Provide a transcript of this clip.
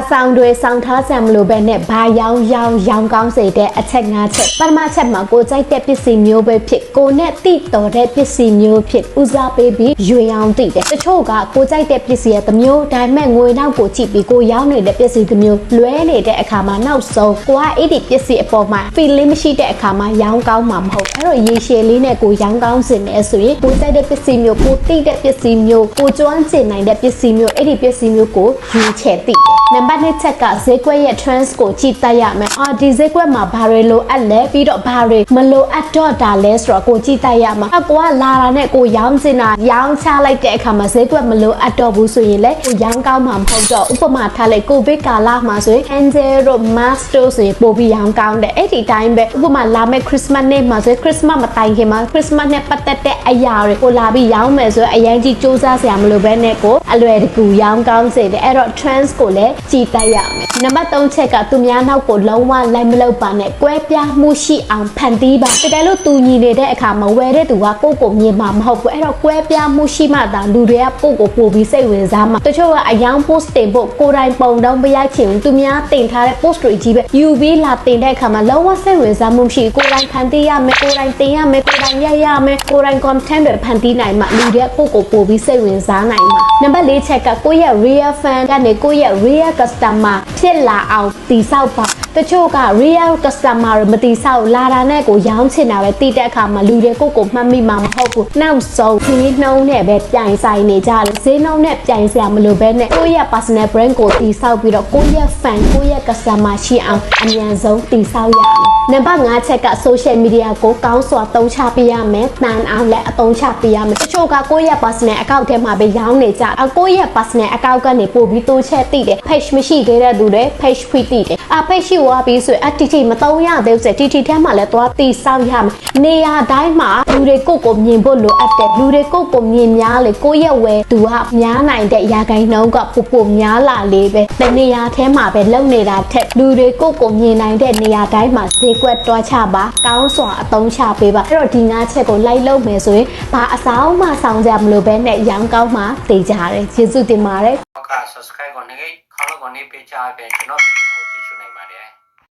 အဆောင်တွေစောင့်ထားစံမလို့ပဲနဲ့ဘာရောင်းရောင်းရောင်းကောင်းစေတဲ့အချက်၅ချက်ပထမချက်မှာကိုကြိုက်တဲ့ပစ္စည်းမျိုးပဲဖြစ်ကိုနဲ့တိတော်တဲ့ပစ္စည်းမျိုးဖြစ်ဦးစားပေးပြီးရွေအောင်တိတယ်တချို့ကကိုကြိုက်တဲ့ပစ္စည်းရဲ့တစ်မျိုးဒါပေမဲ့ငွေနောက်ကိုကြည့်ပြီးကိုရောင်းနေတဲ့ပစ္စည်းတစ်မျိုးလွဲနေတဲ့အခါမှာနောက်ဆုံးကိုကအဲ့ဒီပစ္စည်းအပေါ်မှာ feeling မရှိတဲ့အခါမှာရောင်းကောင်းမှာမဟုတ်အဲ့တော့ရေရှည်လေးနဲ့ကိုရောင်းကောင်းစင်နေဆိုရင်ကိုကြိုက်တဲ့ပစ္စည်းမျိုးကိုတိတဲ့ပစ္စည်းမျိုးကိုကျွမ်းကျင်နိုင်တဲ့ပစ္စည်းမျိုးအဲ့ဒီပစ္စည်းမျိုးကိုရွေးချယ်တိတယ် နံပါတ်2ချက်ကဈေးကွက်ရဲ့ trends ကိုကြည့်တတ်ရမယ်။အာဒီဈေးကွက်မှာဘာတွေလိုအပ်လဲပြီးတော့ဘာတွေမလိုအပ်တော့တာလဲဆိုတော့ကိုကြည့်တတ်ရမှာ။အကွာလာတာနဲ့ကိုရောင်းချင်တာရောင်းချလိုက်တဲ့အခါမှာဈေးကွက်မလိုအပ်တော့ဘူးဆိုရင်လေကိုရောင်းကောင်းမှာမဟုတ်တော့ဥပမာထားလိုက်ကိုဗစ်ကာလမှာဆိုရင် Angel တို့ Mask တို့ဆိုရင်ပို့ပြီးရောင်းကောင်းတယ်။အဲ့ဒီတိုင်းပဲဥပမာလာမယ့် Christmas နေ့မှာဆိုရင် Christmas မတိုင်ခင်မှာ Christmas နဲ့ပတ်သက်တဲ့အရာတွေကိုလာပြီးရောင်းမယ်ဆိုရင်အရင်ကြီးစူးစမ်းစရာမလိုဘဲနဲ့ကိုအလွယ်တကူရောင်းကောင်းစေတယ်။အဲ့တော့ trends ကိုလည်းကြည့်တတ်ရမယ်။နံပါတ်3ချက်ကသူများနောက်ကိုလုံးဝလိုက်မလုပ်ပါနဲ့။ကွဲပြားမှုရှိအောင်ဖန်တီးပါ။တကယ်လို့သူညီနေတဲ့အခါမှာဝယ်တဲ့သူကကိုယ့်ကိုမြင်မှာမဟုတ်ဘူး။အဲ့တော့ကွဲပြားမှုရှိမှသာလူတွေကကိုယ့်ကိုပို့ပြီးစိတ်ဝင်စားမှာ။တချို့ကအယောင် post တင်ဖို့ကိုယ်တိုင်ပုံတော့မရိုက်ချင်ဘူး။သူများတင်ထားတဲ့ post တွေကြီးပဲ UV လာတင်တဲ့အခါမှာလုံးဝစိတ်ဝင်စားမှုမရှိဘူး။ကိုယ်တိုင်ဖန်တီးရမယ်။ကိုယ်တိုင်တင်ရမယ်။ကိုယ်တိုင်ရိုက်ရမယ်။ကိုယ်တိုင် content တွေဖန်တီးနိုင်မှလူတွေကကိုယ့်ကိုပို့ပြီးစိတ်ဝင်စားနိုင်မှာ။နံပါတ်၄ချက်ကကိုယ့်ရဲ့ real fan ကနေကိုယ့်ရဲ့ real customer ဖြစ်လာအောင်တည်ဆောက်ပါတချို့က real customer တွေမတည်ဆောက်လာတာနဲ့ကိုရောင်းချင်တာပဲတည်တဲ့အခါမှာလူတွေကိုယ့်ကိုမှတ်မိမှာမဟုတ်ဘူးနောက်ဆုံးဈေးနှုန်းနဲ့ပဲပြိုင်ဆိုင်နေကြတယ်ဈေးနှုန်းနဲ့ပြိုင်စရာမလိုပဲနဲ့ကိုယ့်ရဲ့ personal brand ကိုတည်ဆောက်ပြီးတော့ကိုယ့်ရဲ့ fan ကိုယ့်ရဲ့ customer ရှိအောင်အမြန်ဆုံးတည်ဆောက်ရမယ် နံပါတ်5ချက်က social media ကိုကောင်းစွာသုံးချပေးရမယ်။တန်အောင်လည်းအသုံးချပေးရမယ်။တချို့ကကိုယ့်ရဲ့ personal account ထဲမှာပဲရောင်းနေကြ။အကိုယ့်ရဲ့ personal account ကနေပို့ပြီးတိုးချက်သိတယ်။ page မရှိသေးတဲ့သူတွေ page ဖွင့်သိတယ်။အ page ရှိသွားပြီးဆိုရင်အ TT မသုံးရသေးဘူးဆို TT ထဲမှာလည်းသွားတိဆောက်ရမယ်။နေရာတိုင်းမှာလူတွေကိုယ့်ကိုမြင်ဖို့လိုအပ်တယ်။လူတွေကိုယ့်ကိုမြင်များလေကိုယ့်ရဲ့ဝယ်သူကများနိုင်တဲ့ရာခိုင်နှုန်းကပိုပိုများလာလေးပဲ။တနေရာထဲမှာပဲလုံနေတာထက်လူတွေကိုယ့်ကိုမြင်နိုင်တဲ့နေရာတိုင်းမှာဈေးကွက်တွားချပါကောင်းစွာအသုံးချပေးပါအဲ့တော့ဒီငါးချက်ကိုလိုက်လုပ်မယ်ဆိုရင်ဘာအစားမှဆောင်ကြမလို့ပဲနဲ့ရောင်းကောင်းမှတည်ကြတယ်ကျေးဇူးတင်ပါတယ်နောက်က subscribe ကိုနေခေါင်းလောက်ကိုနေပေးချပေးကျွန်တော်ဗီဒီယို